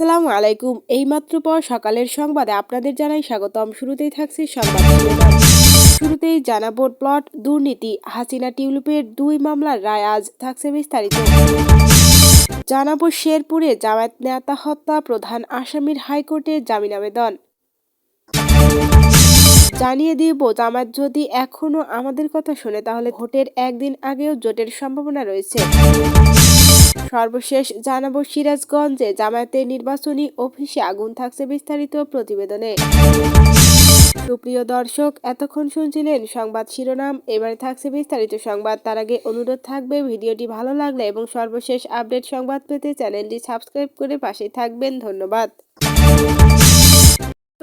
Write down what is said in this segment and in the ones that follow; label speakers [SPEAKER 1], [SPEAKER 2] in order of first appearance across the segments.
[SPEAKER 1] আসসালামু আলাইকুম। এইমাত্র পর সকালের সংবাদে আপনাদের জানাই স্বাগতম। শুরুতেই থাকছে সংবাদ। শুরুতেই জানাব প্লট দুর্নীতি। হাসিনা টিউলিপের দুই মামলার রায় আজ থাকছে বিস্তারিত। জানাব শেরপুরে জামায়াত নেতা হত্যা, প্রধান আসামির হাইকোর্টে জামিন আবেদন। জানিয়ে দিব, জামায়াত যদি এখনও আমাদের কথা শোনে, তাহলে ভোটের একদিন আগেও জোটের সম্ভাবনা রয়েছে। সর্বশেষ জানাব সিরাজগঞ্জে জামায়াতের নির্বাচনী অফিসে আগুন থাকছে বিস্তারিত প্রতিবেদনে। সুপ্রিয় দর্শক, এতক্ষণ শুনছিলেন সংবাদ শিরোনাম, এবারে থাকছে বিস্তারিত সংবাদ। তার আগে অনুরোধ থাকবে, ভিডিওটি ভালো লাগলে এবং সর্বশেষ আপডেট সংবাদ পেতে চ্যানেলটি সাবস্ক্রাইব করে পাশে থাকবেন। ধন্যবাদ।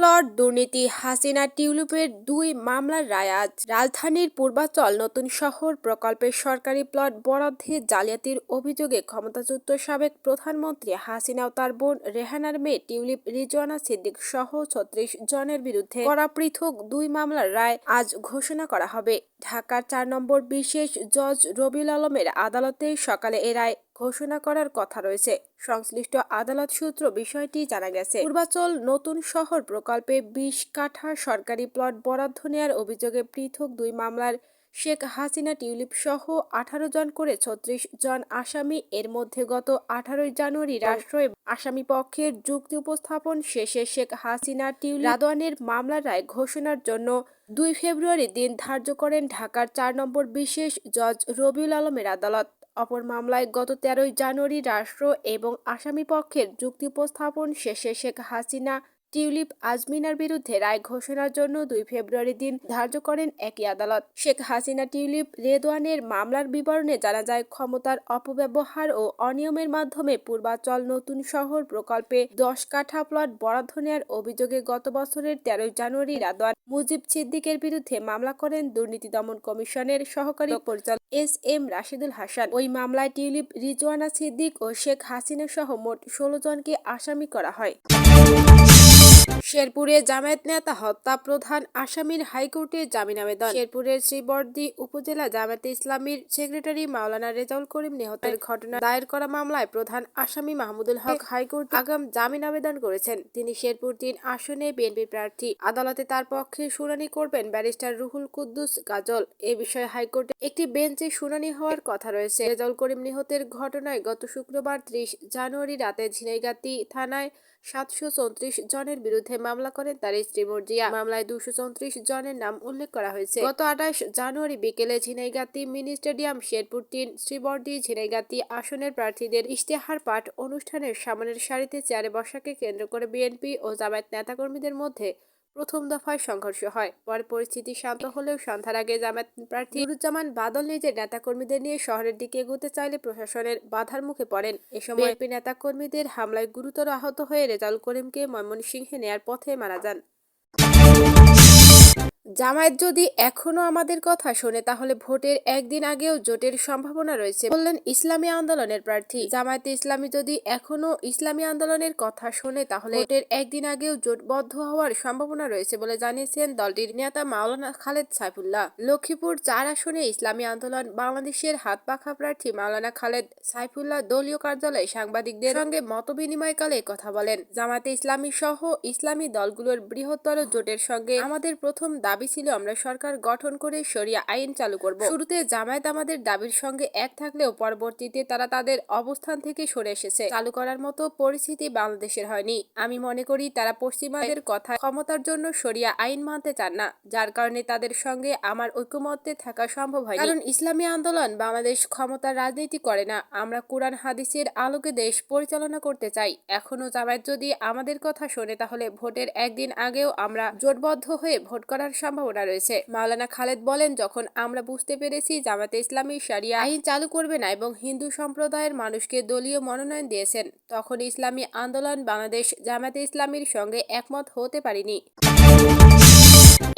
[SPEAKER 1] প্লট দুর্নীতি হাসিনা টিউলিপের দুই মামলার রায় আজ রাজধানীর পূর্বাচল নতুন শহর প্রকল্পের সরকারি প্লট বরাদ্দে জালিয়াতির অভিযোগে ক্ষমতাচ্যুত সাবেক প্রধানমন্ত্রী হাসিনা ও তার বোন রেহানার মেয়ে টিউলিপ রিজওয়ানা সিদ্দিক সহ ছত্রিশ জনের বিরুদ্ধে করা পৃথক দুই মামলার রায় আজ ঘোষণা করা হবে। ঢাকার চার নম্বর বিশেষ জজ রবিউল আলমের আদালতে সকালে এ রায় ঘোষণা করার কথা রয়েছে। সংশ্লিষ্ট আদালত সূত্র বিষয়টি জানা গেছে। পূর্বাচল নতুন শহর প্রকল্পে বিশ কাঠা সরকারি প্লট বরাদ্দ নেওয়ার অভিযোগে পৃথক দুই মামলার শেখ হাসিনা টিউলিপ সহ আঠারো জন করে ছত্রিশ জন আসামি। এর মধ্যে গত আঠারোই জানুয়ারি রাষ্ট্র আসামি পক্ষের যুক্তি উপস্থাপন শেষে শেখ হাসিনা টিউলিপ রাদওয়ানের মামলার রায় ঘোষণার জন্য দুই ফেব্রুয়ারি দিন ধার্য করেন ঢাকার চার নম্বর বিশেষ জজ রবিউল আলমের আদালত। অপর মামলায় গত তেরোই জানুয়ারি রাষ্ট্র এবং আসামি পক্ষের যুক্তি উপস্থাপন শেষে শেখ হাসিনা, টিউলিপ আজমিনার বিরুদ্ধে রায় ঘোষণার জন্য দুই ফেব্রুয়ারি দিন ধার্য করেন একই আদালত। শেখ হাসিনা, টিউলিপ, রেদওয়ানের মামলার বিবরণে জানা যায়, ক্ষমতার অপব্যবহার ও অনিয়মের মাধ্যমে পূর্বাচল নতুন শহর প্রকল্পে দশ কাঠা প্লট বরাদ্দ নেওয়ার অভিযোগে গত বছরের তেরোই জানুয়ারি রাদওয়ান মুজিব সিদ্দিকের বিরুদ্ধে মামলা করেন দুর্নীতি দমন কমিশনের সহকারী পরিচালক এস এম রাশিদুল হাসান। ওই মামলায় টিউলিপ, রিজওয়ানা সিদ্দিক ও শেখ হাসিনা সহ মোট ষোলো জনকে আসামি করা হয়। শেরপুরে জামায়াত নেতা হত্যা প্রধান আসামির হাইকোর্টে জামিন আবেদন। শেরপুরের শ্রীবর্দী উপজেলা জামায়াতে ইসলামীর সেক্রেটারি মাওলানা রেজাউল করিম নিহতের ঘটনা দায়ের করা মামলায় প্রধান আসামি মাহমুদুল হক হাইকোর্ট আগাম জামিন আবেদন করেছেন। তিনি শেরপুর তিন আসনে বিএনপি প্রার্থী। আদালতে তার পক্ষে শুনানি করবেন ব্যারিস্টার রুহুল কুদ্দুস গাজল। এ বিষয়ে হাইকোর্টে একটি বেঞ্চে শুনানি হওয়ার কথা রয়েছে। রেজাউল করিম নিহতের ঘটনায় গত শুক্রবার ত্রিশ জানুয়ারি রাতে ঝিনাইগাতি থানায় সাতশো চৌত্রিশ জনের বিরুদ্ধে মামলা করেন তার স্ত্রী মর্জিয়া। মামলায় দুশো চৌত্রিশ জনের নাম উল্লেখ করা হয়েছে। গত আঠাশ জানুয়ারি বিকেলে ঝিনাইগাতি মিনি স্টেডিয়াম শেরপুর তিন শ্রীবর্দি ঝিনাইগাতি আসনের প্রার্থীদের ইশতেহার পাঠ অনুষ্ঠানের সামনের সারিতে চেয়ারে বসাকে কেন্দ্র করে বিএনপি ও জামায়াত নেতাকর্মীদের মধ্যে প্রথম দফায় সংঘর্ষ হয়। পরে পরিস্থিতি শান্ত হলেও সন্ধ্যার আগে জামায়াত প্রার্থী নুরুজ্জামান বাদল নিজের নেতাকর্মীদের নিয়ে শহরের দিকে এগোতে চাইলে প্রশাসনের বাধার মুখে পড়েন। এ সময় নেতাকর্মীদের হামলায় গুরুতর আহত হয়ে রেজাউল করিমকে ময়মনসিংহে নেয়ার পথে মারা যান। জামায়াত যদি এখনও আমাদের কথা শোনে, তাহলে ভোটের একদিন আগেও জোটের সম্ভাবনা রয়েছে, বললেন ইসলামী আন্দোলনের প্রার্থী। জামায়াতে ইসলামী যদি এখনও ইসলামী আন্দোলনের কথা শোনে, তাহলে ভোটের একদিন আগেও জোটবদ্ধ হওয়ার সম্ভাবনা রয়েছে বলে জানিয়েছেন দলটির নেতা মাওলানা খালেদ সাইফুল্লাহ। লক্ষ্মীপুর চার আসনে ইসলামী আন্দোলন, বাংলাদেশের হাত পাখা প্রার্থী মাওলানা খালেদ সাইফুল্লাহ দলীয় কার্যালয়ে সাংবাদিকদের সঙ্গে মতবিনিময়কালে কথা বলেন। জামায়াতে ইসলামী সহ ইসলামী দলগুলোর বৃহত্তর জোটের সঙ্গে আমাদের প্রথম দাবি ছিল, আমরা সরকার গঠন করে সরিয়া আইন চালু করব। শুরুতে জামায়াত আমাদের দাবির সঙ্গে এক থাকলেও পরবর্তীতে তারা তাদের অবস্থান থেকে সরে এসেছে। চালু করার মতো পরিস্থিতি বাংলাদেশের হয়নি। আমি মনে করি তারা পশ্চিমাদের কথা, ক্ষমতার জন্য সরিয়া আইন মানতে চান না, যার কারণে তাদের সঙ্গে আমার ঐক্যমত্যে থাকা সম্ভব হয় কারণ ইসলামী আন্দোলন বাংলাদেশ ক্ষমতার রাজনীতি করে না। আমরা কোরআন, হাদিসের আলোকে দেশ পরিচালনা করতে চাই। এখনও জামায়াত যদি আমাদের কথা শোনে, তাহলে ভোটের একদিন আগেও আমরা জোটবদ্ধ হয়ে ভোট করার সম্ভাবনা রয়েছে। মাওলানা খালেদ বলেন, যখন আমরা বুঝতে পেরেছি জামাতে ইসলামী সারিয়া আইন চালু করবে না এবং হিন্দু সম্প্রদায়ের মানুষকে দলীয় মনোনয়ন দিয়েছেন, তখন ইসলামী আন্দোলন বাংলাদেশ জামাতে ইসলামীর সঙ্গে একমত হতে পারিনি।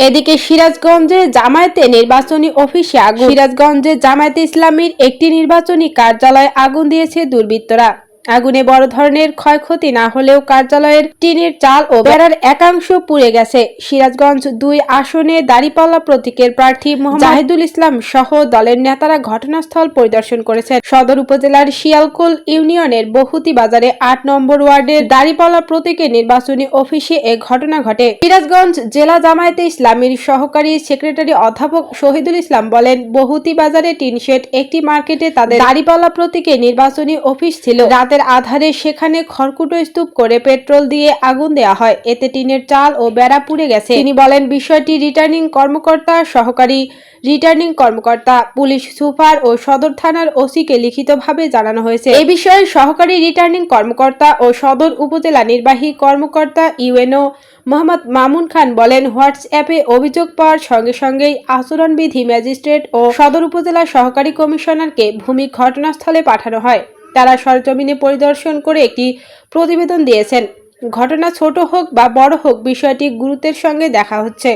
[SPEAKER 1] এদিকে সিরাজগঞ্জে জামায়াতে নির্বাচনী অফিসে আগুন সিরাজগঞ্জে জামায়াতে ইসলামীর একটি নির্বাচনী কার্যালয়ে আগুন দিয়েছে দুর্বৃত্তরা। আগুনে বড় ধরনের ক্ষয়ক্ষতি না হলেও কার্যালয়ের টিনের চাল ও বেড়ার একাংশ পুড়ে গেছে। সিরাজগঞ্জ দুই আসনে দাঁড়িপাল্লা প্রতীকের প্রার্থী মোহাম্মদ জাহিদুল ইসলাম সহ দলের নেতারা ঘটনাস্থল পরিদর্শন করেছেন। সদর উপজেলার শিয়ালকোল ইউনিয়নের বহুতি বাজারে আট নম্বর ওয়ার্ডের দাঁড়িপাল্লা প্রতীকের নির্বাচনী অফিসে এ ঘটনা ঘটে। সিরাজগঞ্জ জেলা জামায়াতে ইসলামীর সহকারী সেক্রেটারি অধ্যাপক শহীদুল ইসলাম বলেন, বহুতি বাজারে টিনশেড একটি মার্কেটে তাদের দাঁড়িপাল্লা প্রতীকে নির্বাচনী অফিস ছিল। রাতের আধারে সেখানে খড়কুটো স্তূপ করে পেট্রোল দিয়ে আগুন দেওয়া হয়। এতে টিনের চাল ও বেড়া পুড়ে গেছে। তিনি বলেন, বিষয়টি রিটার্নিং কর্মকর্তা সহকারী রিটার্নিং কর্মকর্তা, পুলিশ সুপার ও সদর থানার ওসিকে লিখিতভাবে জানানো হয়েছে। এ বিষয়ে সহকারী রিটার্নিং কর্মকর্তা ও সদর উপজেলা নির্বাহী কর্মকর্তা ইউএনও মোহাম্মদ মামুন খান বলেন, হোয়াটসঅ্যাপে অভিযোগ পাওয়ার সঙ্গে সঙ্গেই আচরণবিধি ম্যাজিস্ট্রেট ও সদর উপজেলা সহকারী কমিশনারকে ভূমি ঘটনাস্থলে পাঠানো হয়। তারা সরজমিনে পরিদর্শন করে একটি প্রতিবেদন দিয়েছেন। ঘটনা ছোট হোক বা বড় হোক, বিষয়টি গুরুত্বের সঙ্গে দেখা হচ্ছে।